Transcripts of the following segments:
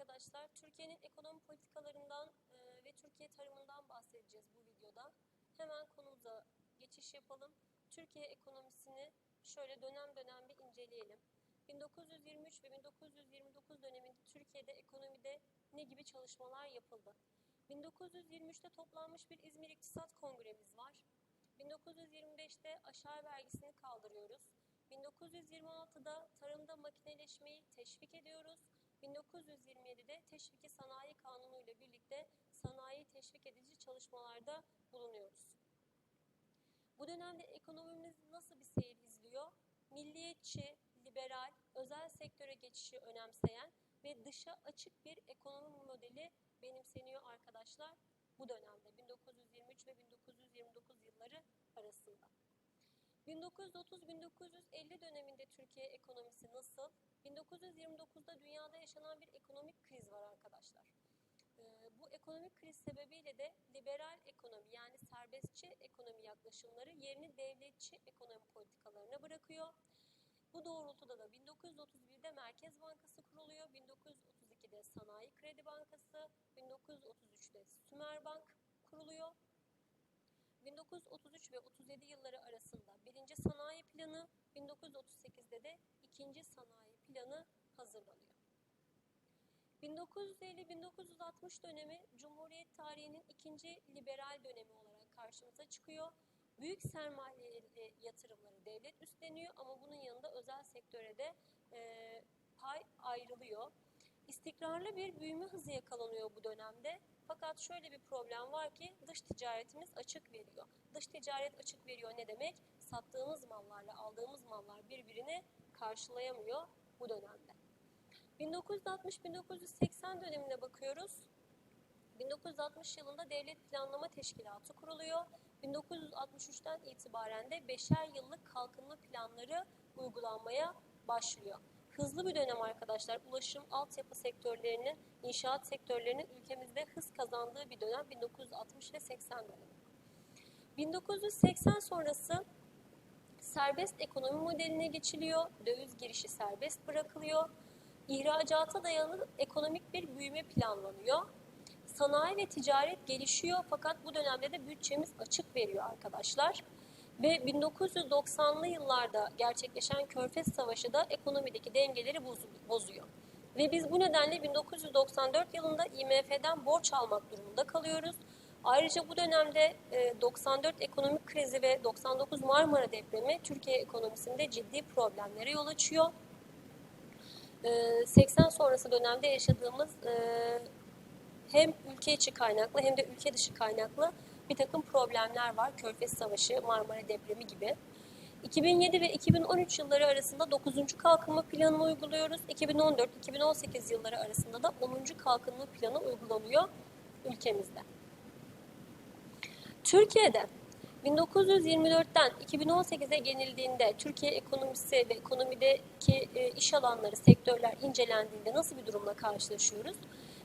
arkadaşlar. Türkiye'nin ekonomi politikalarından e, ve Türkiye tarımından bahsedeceğiz bu videoda. Hemen konumuza geçiş yapalım. Türkiye ekonomisini şöyle dönem dönem bir inceleyelim. 1923 ve 1929 döneminde Türkiye'de ekonomide ne gibi çalışmalar yapıldı? 1923'te toplanmış bir İzmir İktisat Kongremiz var. 1925'te aşağı vergisini kaldırıyoruz. 1926'da tarımda makineleşmeyi teşvik ediyoruz. 1927'de Teşviki Sanayi Kanunu ile birlikte sanayi teşvik edici çalışmalarda bulunuyoruz. Bu dönemde ekonomimiz nasıl bir seyir izliyor? Milliyetçi, liberal, özel sektöre geçişi önemseyen ve dışa açık bir ekonomi modeli benimseniyor arkadaşlar bu dönemde 1923 ve 1929 yılları arasında. 1930-1950 döneminde Türkiye ekonomisi nasıl? 1929'da dünyada yaşanan bir ekonomik kriz var arkadaşlar. Ee, bu ekonomik kriz sebebiyle de liberal ekonomi yani serbestçi ekonomi yaklaşımları yerini devletçi ekonomi politikalarına bırakıyor. Bu doğrultuda da 1931'de Merkez Bankası kuruluyor, 1932'de Sanayi Kredi Bankası, 1933'te Sümerbank kuruluyor. 1933 ve 37 yılları arasında birinci sanayi planı, 1938'de de ikinci sanayi planı hazırlanıyor. 1950-1960 dönemi Cumhuriyet tarihinin ikinci liberal dönemi olarak karşımıza çıkıyor. Büyük sermayeli yatırımları devlet üstleniyor ama bunun yanında özel sektöre de e, pay ayrılıyor. İstikrarlı bir büyüme hızı yakalanıyor bu dönemde. Fakat şöyle bir problem var ki dış ticaretimiz açık veriyor. Dış ticaret açık veriyor ne demek? Sattığımız mallarla aldığımız mallar birbirini karşılayamıyor bu dönemde. 1960-1980 dönemine bakıyoruz. 1960 yılında Devlet Planlama Teşkilatı kuruluyor. 1963'ten itibaren de beşer yıllık kalkınma planları uygulanmaya başlıyor. Hızlı bir dönem arkadaşlar. Ulaşım, altyapı sektörlerinin, inşaat sektörlerinin ülkemizde hız kazandığı bir dönem 1960 ve 80 dönemi. 1980 sonrası serbest ekonomi modeline geçiliyor. Döviz girişi serbest bırakılıyor. İhracata dayalı ekonomik bir büyüme planlanıyor. Sanayi ve ticaret gelişiyor fakat bu dönemde de bütçemiz açık veriyor arkadaşlar. Ve 1990'lı yıllarda gerçekleşen Körfez Savaşı da ekonomideki dengeleri bozuyor. Ve biz bu nedenle 1994 yılında IMF'den borç almak durumunda kalıyoruz. Ayrıca bu dönemde 94 ekonomik krizi ve 99 Marmara depremi Türkiye ekonomisinde ciddi problemlere yol açıyor. 80 sonrası dönemde yaşadığımız hem ülke içi kaynaklı hem de ülke dışı kaynaklı bir takım problemler var. Körfez Savaşı, Marmara depremi gibi. 2007 ve 2013 yılları arasında 9. kalkınma planını uyguluyoruz. 2014-2018 yılları arasında da 10. kalkınma planı uygulanıyor ülkemizde. Türkiye'de 1924'ten 2018'e genildiğinde Türkiye ekonomisi ve ekonomideki iş alanları, sektörler incelendiğinde nasıl bir durumla karşılaşıyoruz?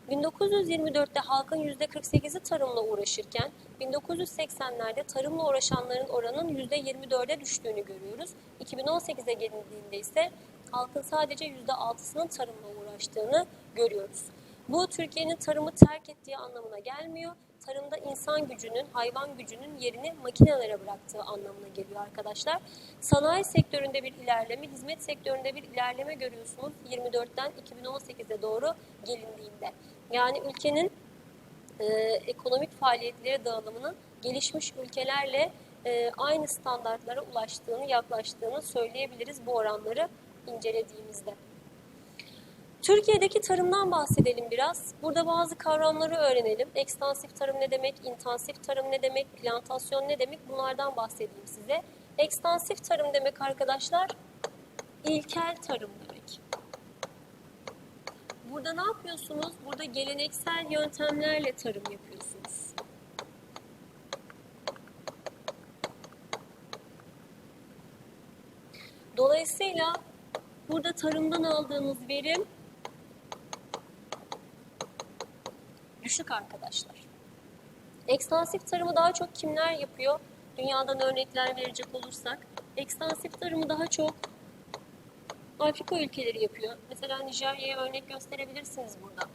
1924'te halkın %48'i tarımla uğraşırken 1980'lerde tarımla uğraşanların oranın %24'e düştüğünü görüyoruz. 2018'e gelindiğinde ise halkın sadece %6'sının tarımla uğraştığını görüyoruz. Bu Türkiye'nin tarımı terk ettiği anlamına gelmiyor. Tarımda insan gücünün, hayvan gücünün yerini makinelere bıraktığı anlamına geliyor arkadaşlar. Sanayi sektöründe bir ilerleme, hizmet sektöründe bir ilerleme görüyorsunuz 24'ten 2018'e doğru gelindiğinde. Yani ülkenin e, ekonomik faaliyetleri dağılımının gelişmiş ülkelerle e, aynı standartlara ulaştığını, yaklaştığını söyleyebiliriz bu oranları incelediğimizde. Türkiye'deki tarımdan bahsedelim biraz. Burada bazı kavramları öğrenelim. Ekstansif tarım ne demek, intensif tarım ne demek, plantasyon ne demek bunlardan bahsedeyim size. Ekstansif tarım demek arkadaşlar ilkel tarım demek. Burada ne yapıyorsunuz? Burada geleneksel yöntemlerle tarım yapıyorsunuz. Dolayısıyla burada tarımdan aldığınız verim düşük arkadaşlar. Ekstansif tarımı daha çok kimler yapıyor? Dünyadan örnekler verecek olursak. Ekstansif tarımı daha çok Afrika ülkeleri yapıyor. Mesela Nijerya'ya örnek gösterebilirsiniz burada.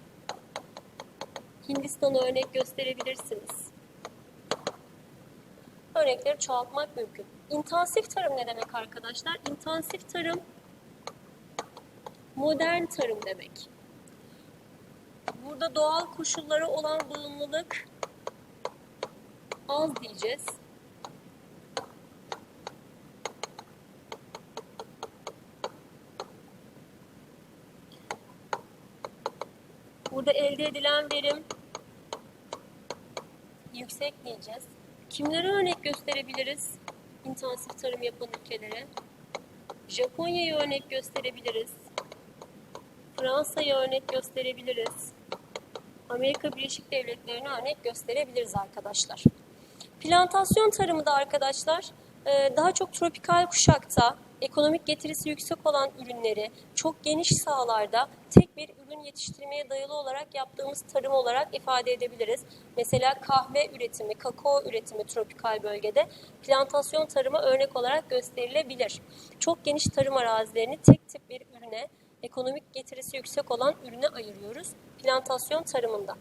Hindistan'a örnek gösterebilirsiniz. Örnekleri çoğaltmak mümkün. İntensif tarım ne demek arkadaşlar? İntensif tarım modern tarım demek. Burada doğal koşullara olan bağımlılık az diyeceğiz. Burada elde edilen verim yüksek diyeceğiz. Kimlere örnek gösterebiliriz? İntensif tarım yapan ülkelere. Japonya'yı örnek gösterebiliriz. Fransa'yı örnek gösterebiliriz. Amerika Birleşik Devletleri'ne örnek gösterebiliriz arkadaşlar. Plantasyon tarımı da arkadaşlar e, daha çok tropikal kuşakta ekonomik getirisi yüksek olan ürünleri çok geniş sahalarda tek bir ürün yetiştirmeye dayalı olarak yaptığımız tarım olarak ifade edebiliriz. Mesela kahve üretimi, kakao üretimi tropikal bölgede plantasyon tarıma örnek olarak gösterilebilir. Çok geniş tarım arazilerini tek tip bir ürüne, ekonomik getirisi yüksek olan ürüne ayırıyoruz plantasyon tarımında.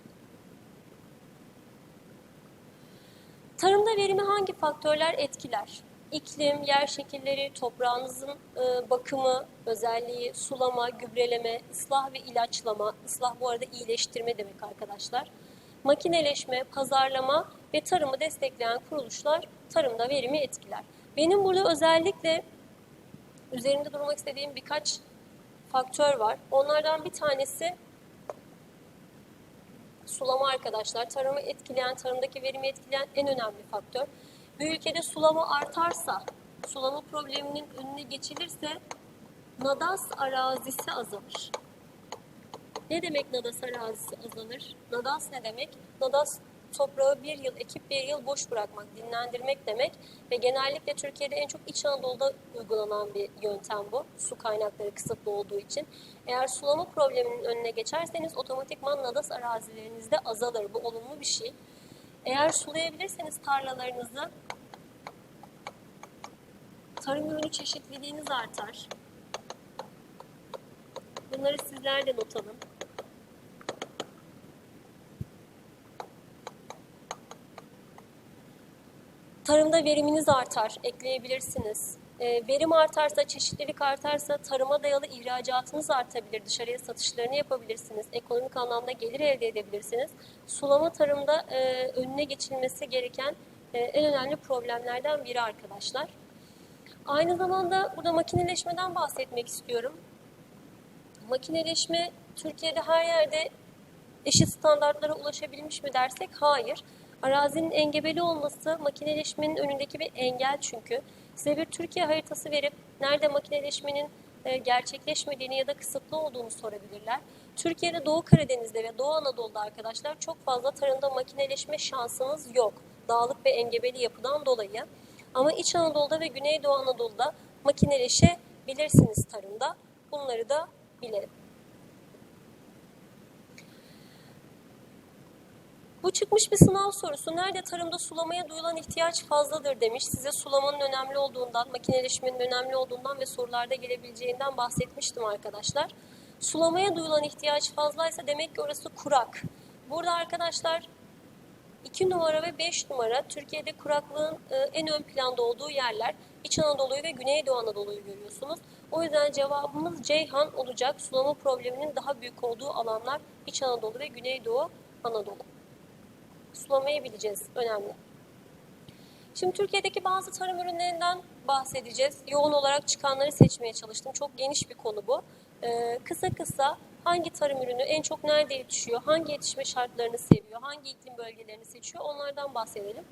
Tarımda verimi hangi faktörler etkiler? İklim, yer şekilleri, toprağınızın e, bakımı, özelliği, sulama, gübreleme, ıslah ve ilaçlama, ıslah bu arada iyileştirme demek arkadaşlar. Makineleşme, pazarlama ve tarımı destekleyen kuruluşlar tarımda verimi etkiler. Benim burada özellikle üzerinde durmak istediğim birkaç faktör var. Onlardan bir tanesi sulama arkadaşlar. Tarımı etkileyen, tarımdaki verimi etkileyen en önemli faktör. Bir ülkede sulama artarsa, sulama probleminin önüne geçilirse nadas arazisi azalır. Ne demek nadas arazisi azalır? Nadas ne demek? Nadas toprağı bir yıl ekip bir yıl boş bırakmak, dinlendirmek demek ve genellikle Türkiye'de en çok İç Anadolu'da uygulanan bir yöntem bu. Su kaynakları kısıtlı olduğu için. Eğer sulama probleminin önüne geçerseniz otomatikman nadas arazilerinizde azalır. Bu olumlu bir şey. Eğer sulayabilirseniz tarlalarınızı tarım ürünü çeşitliliğiniz artar. Bunları sizler de not alın. Tarımda veriminiz artar, ekleyebilirsiniz. E, verim artarsa, çeşitlilik artarsa tarıma dayalı ihracatınız artabilir. Dışarıya satışlarını yapabilirsiniz. Ekonomik anlamda gelir elde edebilirsiniz. Sulama tarımda e, önüne geçilmesi gereken e, en önemli problemlerden biri arkadaşlar. Aynı zamanda burada makineleşmeden bahsetmek istiyorum. Makineleşme Türkiye'de her yerde eşit standartlara ulaşabilmiş mi dersek hayır. Arazinin engebeli olması makineleşmenin önündeki bir engel çünkü. Size bir Türkiye haritası verip nerede makineleşmenin e, gerçekleşmediğini ya da kısıtlı olduğunu sorabilirler. Türkiye'de Doğu Karadeniz'de ve Doğu Anadolu'da arkadaşlar çok fazla tarımda makineleşme şansınız yok. Dağlık ve engebeli yapıdan dolayı. Ama İç Anadolu'da ve Güneydoğu Anadolu'da makineleşebilirsiniz tarımda. Bunları da bilelim. Bu çıkmış bir sınav sorusu. Nerede tarımda sulamaya duyulan ihtiyaç fazladır demiş. Size sulamanın önemli olduğundan, makineleşmenin önemli olduğundan ve sorularda gelebileceğinden bahsetmiştim arkadaşlar. Sulamaya duyulan ihtiyaç fazlaysa demek ki orası kurak. Burada arkadaşlar 2 numara ve 5 numara Türkiye'de kuraklığın e, en ön planda olduğu yerler. İç Anadolu'yu ve Güneydoğu Anadolu'yu görüyorsunuz. O yüzden cevabımız Ceyhan olacak. Sulama probleminin daha büyük olduğu alanlar İç Anadolu ve Güneydoğu Anadolu sulamayı bileceğiz. Önemli. Şimdi Türkiye'deki bazı tarım ürünlerinden bahsedeceğiz. Yoğun olarak çıkanları seçmeye çalıştım. Çok geniş bir konu bu. Ee, kısa kısa hangi tarım ürünü en çok nerede yetişiyor, hangi yetişme şartlarını seviyor, hangi iklim bölgelerini seçiyor onlardan bahsedelim.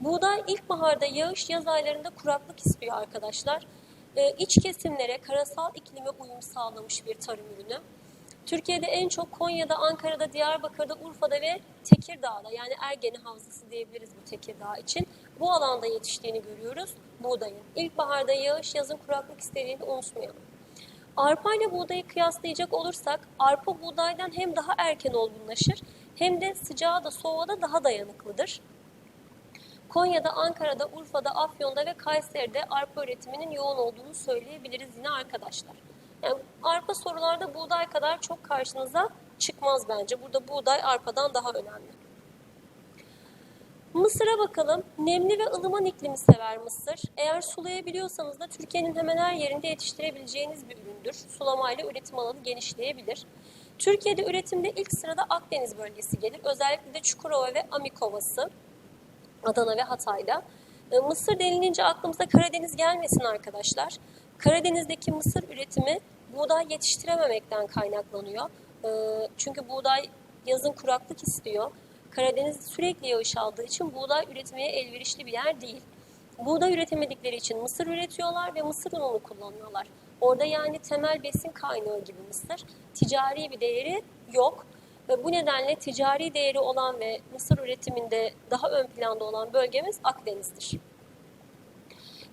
Buğday ilkbaharda yağış, yaz aylarında kuraklık istiyor arkadaşlar. Ee, iç kesimlere, karasal iklime uyum sağlamış bir tarım ürünü. Türkiye'de en çok Konya'da, Ankara'da, Diyarbakır'da, Urfa'da ve Tekirdağ'da yani Ergeni Havzası diyebiliriz bu Tekirdağ için. Bu alanda yetiştiğini görüyoruz buğdayın. İlkbaharda yağış, yazın kuraklık istediğini unutmayalım. Arpa ile buğdayı kıyaslayacak olursak arpa buğdaydan hem daha erken olgunlaşır hem de sıcağa da soğuğa da daha dayanıklıdır. Konya'da, Ankara'da, Urfa'da, Afyon'da ve Kayseri'de arpa üretiminin yoğun olduğunu söyleyebiliriz yine arkadaşlar. Yani arpa sorularda buğday kadar çok karşınıza çıkmaz bence. Burada buğday arpadan daha önemli. Mısır'a bakalım. Nemli ve ılıman iklimi sever Mısır. Eğer sulayabiliyorsanız da Türkiye'nin hemen her yerinde yetiştirebileceğiniz bir üründür. Sulamayla üretim alanı genişleyebilir. Türkiye'de üretimde ilk sırada Akdeniz bölgesi gelir. Özellikle de Çukurova ve Amikovası, Adana ve Hatay'da. E, Mısır denilince aklımıza Karadeniz gelmesin arkadaşlar. Karadeniz'deki mısır üretimi buğday yetiştirememekten kaynaklanıyor. E, Çünkü buğday yazın kuraklık istiyor. Karadeniz sürekli yağış aldığı için buğday üretmeye elverişli bir yer değil. Buğday üretemedikleri için mısır üretiyorlar ve mısır ununu kullanıyorlar. Orada yani temel besin kaynağı gibi mısır. Ticari bir değeri yok. Ve bu nedenle ticari değeri olan ve mısır üretiminde daha ön planda olan bölgemiz Akdeniz'dir.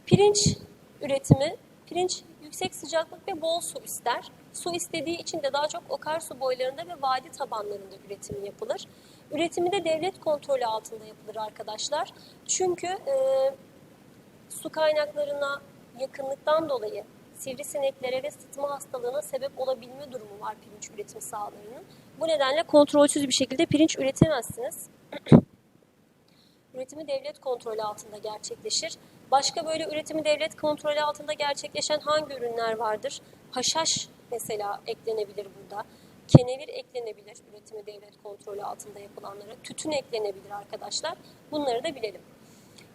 Pirinç üretimi, pirinç yüksek sıcaklık ve bol su ister. Su istediği için de daha çok akarsu boylarında ve vadi tabanlarında üretimi yapılır. Üretimi de devlet kontrolü altında yapılır arkadaşlar. Çünkü e, su kaynaklarına yakınlıktan dolayı sivrisineklere ve sıtma hastalığına sebep olabilme durumu var pirinç üretim sahalarının. Bu nedenle kontrolsüz bir şekilde pirinç üretemezsiniz. Üretimi devlet kontrolü altında gerçekleşir. Başka böyle üretimi devlet kontrolü altında gerçekleşen hangi ürünler vardır? Haşhaş mesela eklenebilir burada. Kenevir eklenebilir üretimi devlet kontrolü altında yapılanlara. Tütün eklenebilir arkadaşlar. Bunları da bilelim.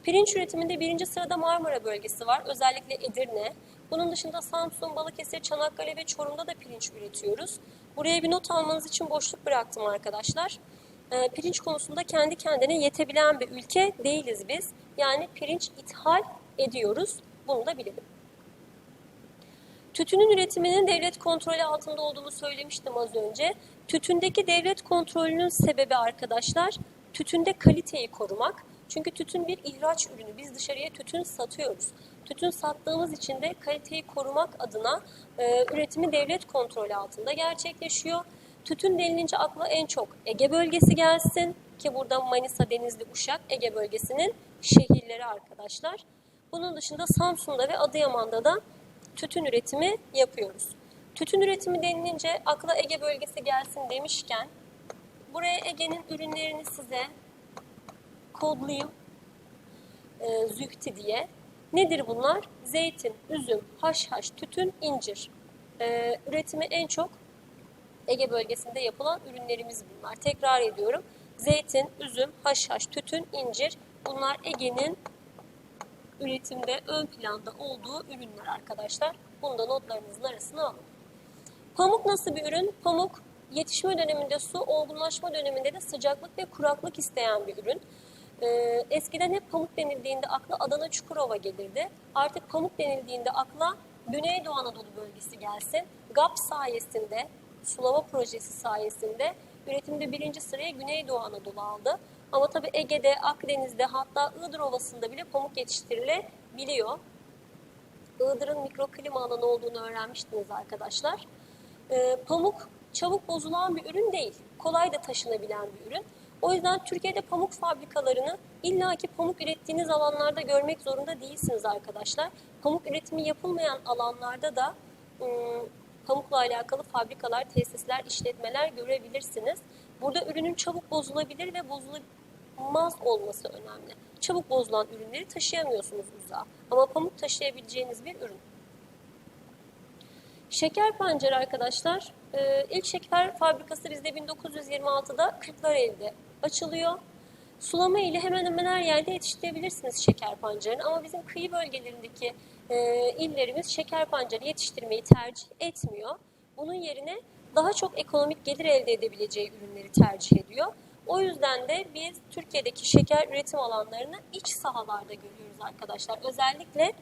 Pirinç üretiminde birinci sırada Marmara bölgesi var. Özellikle Edirne. Bunun dışında Samsun, Balıkesir, Çanakkale ve Çorum'da da pirinç üretiyoruz. Buraya bir not almanız için boşluk bıraktım arkadaşlar. Ee, pirinç konusunda kendi kendine yetebilen bir ülke değiliz biz. Yani pirinç ithal ediyoruz. Bunu da bilelim. Tütünün üretiminin devlet kontrolü altında olduğunu söylemiştim az önce. Tütündeki devlet kontrolünün sebebi arkadaşlar, tütünde kaliteyi korumak. Çünkü tütün bir ihraç ürünü. Biz dışarıya tütün satıyoruz. Tütün sattığımız için de kaliteyi korumak adına e, üretimi devlet kontrolü altında gerçekleşiyor. Tütün denilince akla en çok Ege bölgesi gelsin ki burada Manisa, Denizli, Uşak Ege bölgesinin şehirleri arkadaşlar. Bunun dışında Samsun'da ve Adıyaman'da da tütün üretimi yapıyoruz. Tütün üretimi denilince akla Ege bölgesi gelsin demişken buraya Ege'nin ürünlerini size kodlayayım e, zühti diye. Nedir bunlar? Zeytin, üzüm, haşhaş, tütün, incir. E, üretimi en çok Ege bölgesinde yapılan ürünlerimiz bunlar. Tekrar ediyorum. Zeytin, üzüm, haşhaş, tütün, incir. Bunlar Ege'nin üretimde ön planda olduğu ürünler arkadaşlar. Bunu da notlarınızın arasına alın. Pamuk nasıl bir ürün? Pamuk yetişme döneminde su, olgunlaşma döneminde de sıcaklık ve kuraklık isteyen bir ürün. Ee, eskiden hep pamuk denildiğinde akla Adana Çukurova gelirdi. Artık pamuk denildiğinde akla Güneydoğu Anadolu bölgesi gelsin. GAP sayesinde, sulama projesi sayesinde üretimde birinci sıraya Güneydoğu Anadolu aldı. Ama tabii Ege'de, Akdeniz'de hatta Iğdır Ovası'nda bile pamuk yetiştirilebiliyor. Iğdır'ın mikroklima alanı olduğunu öğrenmiştiniz arkadaşlar. Ee, pamuk çabuk bozulan bir ürün değil. Kolay da taşınabilen bir ürün. O yüzden Türkiye'de pamuk fabrikalarını illaki pamuk ürettiğiniz alanlarda görmek zorunda değilsiniz arkadaşlar. Pamuk üretimi yapılmayan alanlarda da ım, pamukla alakalı fabrikalar, tesisler, işletmeler görebilirsiniz. Burada ürünün çabuk bozulabilir ve bozulmaz olması önemli. Çabuk bozulan ürünleri taşıyamıyorsunuz uzağa. Ama pamuk taşıyabileceğiniz bir ürün. Şeker pancarı arkadaşlar. Ee, ilk şeker fabrikası bizde 1926'da Kırklareli'de açılıyor. Sulama ile hemen hemen her yerde yetiştirebilirsiniz şeker pancarını ama bizim kıyı bölgelerindeki e, illerimiz şeker pancarı yetiştirmeyi tercih etmiyor. Bunun yerine daha çok ekonomik gelir elde edebileceği ürünleri tercih ediyor. O yüzden de biz Türkiye'deki şeker üretim alanlarını iç sahalarda görüyoruz arkadaşlar. Özellikle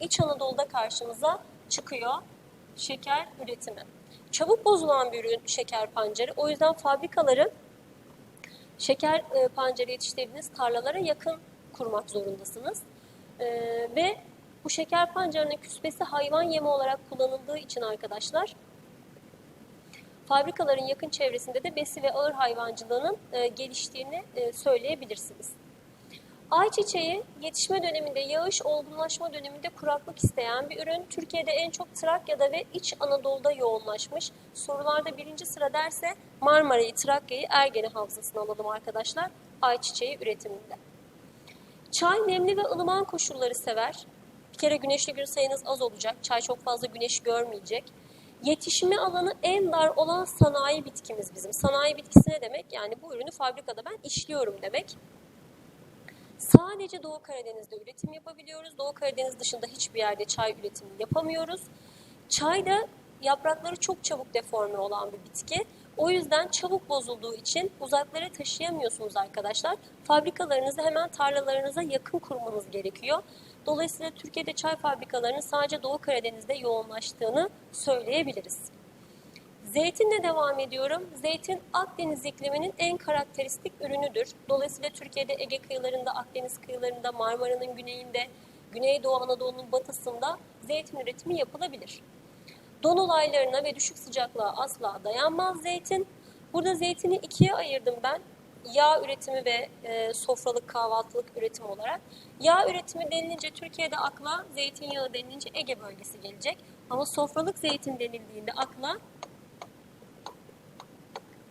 İç Anadolu'da karşımıza çıkıyor şeker üretimi. Çabuk bozulan bir ürün şeker pancarı. O yüzden fabrikaları şeker e, pancarı yetiştirdiğiniz tarlalara yakın kurmak zorundasınız. E, ve bu şeker pancarının küspesi hayvan yemi olarak kullanıldığı için arkadaşlar fabrikaların yakın çevresinde de besi ve ağır hayvancılığının e, geliştiğini e, söyleyebilirsiniz. Ayçiçeği yetişme döneminde yağış, olgunlaşma döneminde kuraklık isteyen bir ürün. Türkiye'de en çok Trakya'da ve İç Anadolu'da yoğunlaşmış. Sorularda birinci sıra derse Marmara'yı, Trakya'yı, Ergene havzasına alalım arkadaşlar ayçiçeği üretiminde. Çay nemli ve ılıman koşulları sever. Bir kere güneşli gün sayınız az olacak. Çay çok fazla güneş görmeyecek. Yetişme alanı en dar olan sanayi bitkimiz bizim. Sanayi bitkisi ne demek? Yani bu ürünü fabrikada ben işliyorum demek. Sadece Doğu Karadeniz'de üretim yapabiliyoruz. Doğu Karadeniz dışında hiçbir yerde çay üretimi yapamıyoruz. Çay da yaprakları çok çabuk deforme olan bir bitki. O yüzden çabuk bozulduğu için uzaklara taşıyamıyorsunuz arkadaşlar. Fabrikalarınızı hemen tarlalarınıza yakın kurmanız gerekiyor. Dolayısıyla Türkiye'de çay fabrikalarının sadece Doğu Karadeniz'de yoğunlaştığını söyleyebiliriz. Zeytinle devam ediyorum. Zeytin Akdeniz ikliminin en karakteristik ürünüdür. Dolayısıyla Türkiye'de Ege kıyılarında, Akdeniz kıyılarında, Marmara'nın güneyinde, Güneydoğu Anadolu'nun batısında zeytin üretimi yapılabilir. Don olaylarına ve düşük sıcaklığa asla dayanmaz zeytin. Burada zeytini ikiye ayırdım ben. Yağ üretimi ve e, sofralık kahvaltılık üretim olarak. Yağ üretimi denilince Türkiye'de akla zeytinyağı denilince Ege bölgesi gelecek. Ama sofralık zeytin denildiğinde akla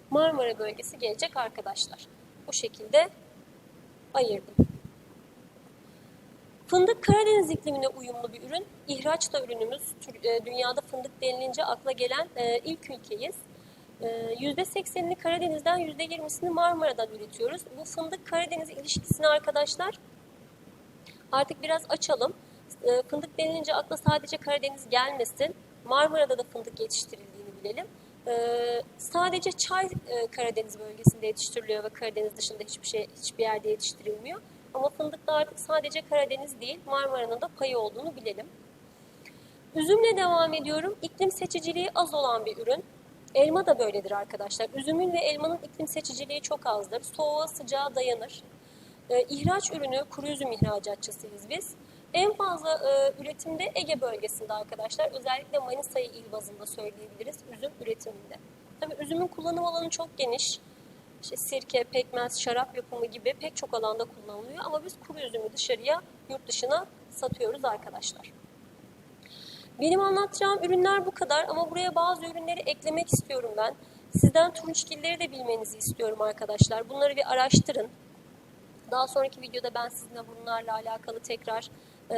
Marmara bölgesi gelecek arkadaşlar. Bu şekilde ayırdım. Fındık Karadeniz iklimine uyumlu bir ürün. İhraç da ürünümüz. e, Dünyada fındık denilince akla gelen e, ilk ülkeyiz. %80'ini Karadeniz'den %20'sini Marmara'dan üretiyoruz. Bu fındık Karadeniz ilişkisini arkadaşlar artık biraz açalım. E, Fındık denilince akla sadece Karadeniz gelmesin. Marmara'da da fındık yetiştirildiğini bilelim. Ee, sadece çay e, Karadeniz bölgesinde yetiştiriliyor ve Karadeniz dışında hiçbir şey hiçbir yerde yetiştirilmiyor. Ama fındıkta artık sadece Karadeniz değil Marmara'nın da payı olduğunu bilelim. Üzümle devam ediyorum. İklim seçiciliği az olan bir ürün. Elma da böyledir arkadaşlar. Üzümün ve elmanın iklim seçiciliği çok azdır. Soğuğa sıcağa dayanır. Ee, ihraç ürünü kuru üzüm ihracatçısıyız biz. En fazla e, üretimde Ege bölgesinde arkadaşlar. Özellikle Manisa'yı il bazında söyleyebiliriz üzüm üretiminde. Tabii üzümün kullanım alanı çok geniş. İşte sirke, pekmez, şarap yapımı gibi pek çok alanda kullanılıyor. Ama biz kuru üzümü dışarıya, yurt dışına satıyoruz arkadaşlar. Benim anlatacağım ürünler bu kadar ama buraya bazı ürünleri eklemek istiyorum ben. Sizden turunçgilleri de bilmenizi istiyorum arkadaşlar. Bunları bir araştırın. Daha sonraki videoda ben sizinle bunlarla alakalı tekrar e,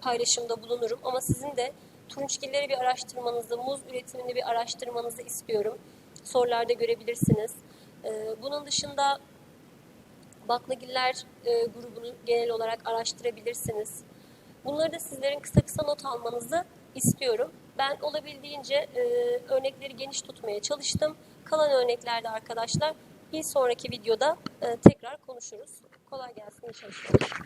paylaşımda bulunurum. Ama sizin de turunçgilleri bir araştırmanızı, muz üretimini bir araştırmanızı istiyorum. Sorularda görebilirsiniz. E, bunun dışında baklagiller e, grubunu genel olarak araştırabilirsiniz. Bunları da sizlerin kısa kısa not almanızı istiyorum. Ben olabildiğince e, örnekleri geniş tutmaya çalıştım. Kalan örneklerde arkadaşlar bir sonraki videoda e, tekrar konuşuruz. Kolay gelsin, iyi çalışmalar.